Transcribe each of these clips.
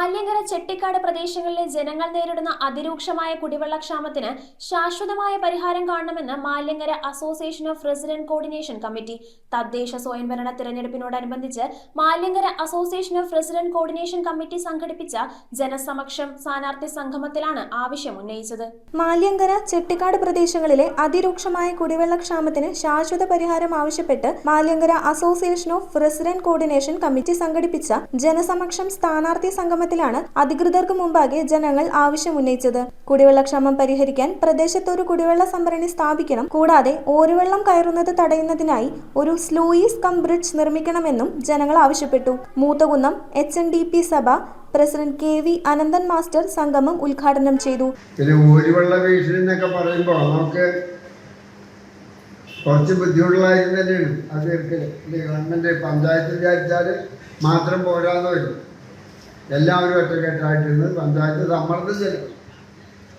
മാല്യങ്കര ചെട്ടിക്കാട് പ്രദേശങ്ങളിലെ ജനങ്ങൾ നേരിടുന്ന അതിരൂക്ഷമായ കുടിവെള്ളക്ഷാമത്തിന് ശാശ്വതമായ പരിഹാരം കാണണമെന്ന് Maliankara association of resident coordination committee തദ്ദേശ സ്വയംഭരണ തിരഞ്ഞെടുപ്പിനോടനുബന്ധിച്ച് Maliankara association of resident coordination committee സംഘടിപ്പിച്ച ജനസമക്ഷം സ്ഥാനാർത്ഥി സംഗമത്തിലാണ് ആവശ്യം ഉന്നയിച്ചത്. മാലിയങ്കര ചെട്ടിക്കാട് പ്രദേശങ്ങളിലെ അതിരൂക്ഷമായ കുടിവെള്ളക്ഷാമത്തിന് ശാശ്വത പരിഹാരം ആവശ്യപ്പെട്ട് Maliyankara association of resident coordination committee സംഘടിപ്പിച്ച ജനസമക്ഷം സ്ഥാനാർത്ഥി സംഗമത്തിലാണ് അധികൃതർക്ക് മുമ്പാകെ ജനങ്ങൾ ആവശ്യമുന്നയിച്ചത്. കുടിവെള്ളക്ഷാമം പരിഹരിക്കാൻ പ്രദേശത്ത് ഒരു കുടിവെള്ള സംഭരണി സ്ഥാപിക്കണം. കൂടാതെ ഓരുവെള്ളം കയറുന്നത് തടയുന്നതിനായി ഒരു സ്ലൂയിസ് കം ബ്രിഡ്ജ് നിർമ്മിക്കണമെന്നും ജനങ്ങൾ ആവശ്യപ്പെട്ടു. Moothakunnam H N D P സഭ president K V Ananthan master സംഗമം ഉദ്ഘാടനം ചെയ്തു. പറയുമ്പോൾ നമുക്ക് കുറച്ച് ബുദ്ധിമുട്ടുള്ള തന്നെയാണ്. അത് ഇത് പഞ്ചായത്ത് വിചാരിച്ചാൽ മാത്രം പോരാന്ന് വരും. എല്ലാവരും ഒറ്റക്കെട്ടായിട്ടിരുന്ന് പഞ്ചായത്ത് സമ്മർദ്ദം ചെല്ലും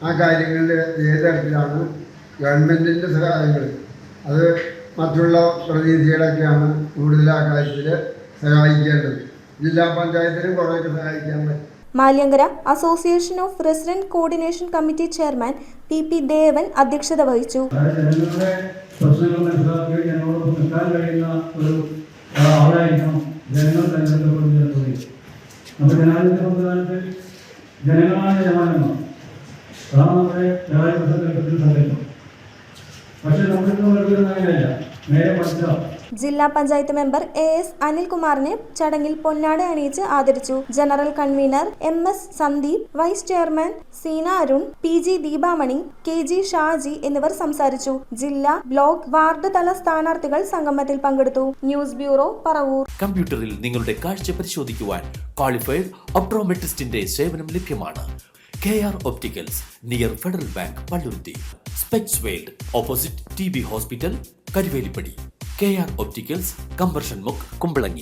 ആ കാര്യങ്ങളിൽ ഏത് തരത്തിലാണ് ഗവൺമെന്റിന്റെ സഹായങ്ങൾ. അത് മറ്റുള്ള പ്രതിനിധികളൊക്കെയാണ് കൂടുതൽ ആ കാര്യത്തിൽ സഹായിക്കേണ്ടത്. ജില്ലാ പഞ്ചായത്തിനും കുറേയൊക്കെ സഹായിക്കാൻ പറ്റും. Maliyankara association of resident coordination committee chairman P P Devan അധ്യക്ഷത വഹിച്ചു. പ്രശ്നങ്ങൾ മനസ്സിലാക്കി ജനങ്ങളോട് നിൽക്കാൻ കഴിയുന്ന ഒരു ആളായിരിക്കണം ജനങ്ങൾ തെരഞ്ഞെടുക്കപ്പെടുന്ന ജനപ്രതി നമ്മുടെ ജനാധിപത്യ സംവിധാനത്തിൽ ജനങ്ങളാണ് ജനാധിപത്യം അതാണ് നമ്മുടെ ജനാധിപത്യ സങ്കല്പം പക്ഷെ നമ്മളിപ്പോൾ വരുന്നത് അങ്ങനെയല്ല ജില്ലാ പഞ്ചായത്ത് മെമ്പർ എ എസ് അനിൽകുമാറിനെ ചടങ്ങിൽ പൊന്നാട അണിയിച്ച് ആദരിച്ചു. General convener M S Sandeep vice chairman Seena Arun P G Deepamani K G Shaji എന്നിവർ സംസാരിച്ചു. ജില്ലാ ബ്ലോക്ക് വാർഡ് തല സ്ഥാനാർത്ഥികൾ സംഗമത്തിൽ പങ്കെടുത്തു. News bureau Paravur. കമ്പ്യൂട്ടറിൽ നിങ്ങളുടെ കാഴ്ച പരിശോധിക്കുവാൻ ക്വാളിഫൈഡ് ഒപ്ട്രോമെട്രിസ്റ്റിന്റെ സേവനം ലഭ്യമാണ്. K R opticals near Federal Bank Palluruthy specs world opposite T B hospital Karuvelippady K R opticals combustion മുക്ക് കുമ്പളങ്ങി